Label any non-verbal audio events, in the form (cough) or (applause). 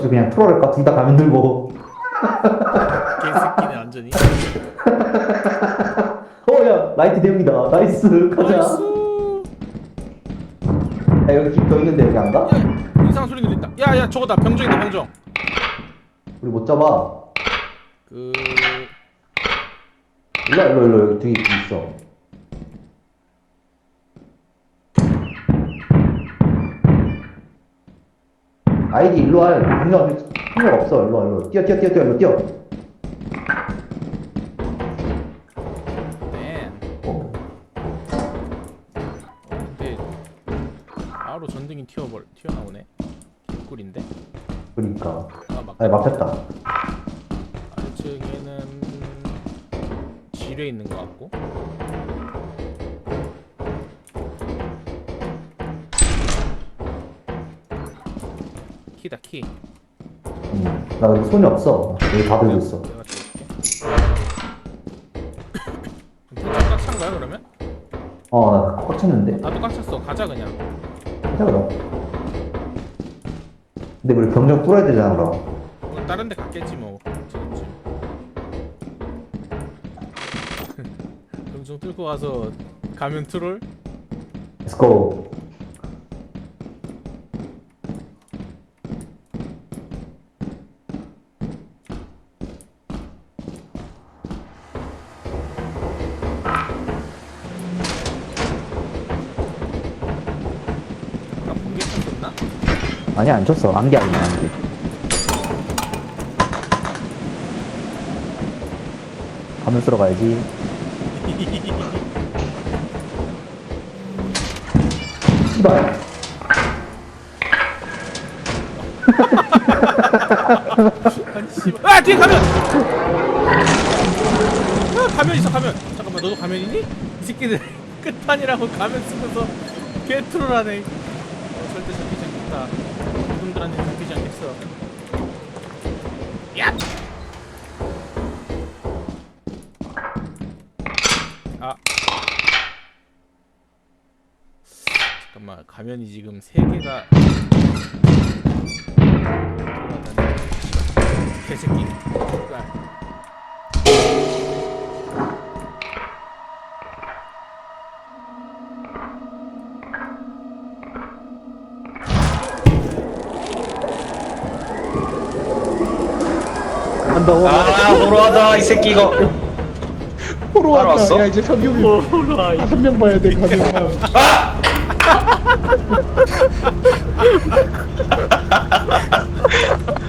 어차피 그냥 트롤할까? 둘 다 가면 들고. 개새끼네 완전히. 어, 야, 라이트 대용이다. 나이스. 가자. 나이스. 야, 여기 집더 있는데 여기 안 가? 야, 이상한 소리 들린다. 야야 저거다 병정이다 병정. 우리 못 잡아. 그 일로, 와, 일로, 일로, 여기 뒤에 집 있어. 아이디 일로 와. 분명, 분명 없어. 일로 와, 일로. 와. 뛰어, 뛰어, 뛰어, 뛰어, 일로 뛰어. 맨. 어. 어, 근데 바로 전등이 튀어버 튀어나오네. 개꿀인데. 그러니까. 아 막. 아니, 막혔다. 아래층에는 지뢰 있는 것 같고. 키다 키. 음. 나 여기 손이 없어. 여기 다 들고 있어. 내가 줄게. 그럼 꽉찬 거야 그러면? 어, 꽉 찼는데? 나도 꽉 찼어. 가자 그냥. 하자, 그럼. 근데 우리 병정 뚫어야 되잖아, 그럼. 뭐 다른 데 갔겠지 뭐. 지금쯤. (laughs) 뚫고 가서 가면 트롤? Let's go. 아니, 안 쳤어. 안개 아니야, 안개. 가면 쓰러 가야지. 씨발. 아 뒤에 가면! 아 가면 있어 가면. 잠깐만 너도 가면이니? 이 새끼들 (laughs) 끝판이라고 가면 쓰면서 개트롤하네. 어, 절대 잡히지 않겠다. 이분들한테 잡히지 않겠어. 야! 아. 잠깐만 가면이 지금 세 개가 개새끼. 한다고? 아 호로하다 이 새끼 이거 왔다. 왔어? 야 이제 성경이 다섯 명 봐야 돼 가면. (laughs)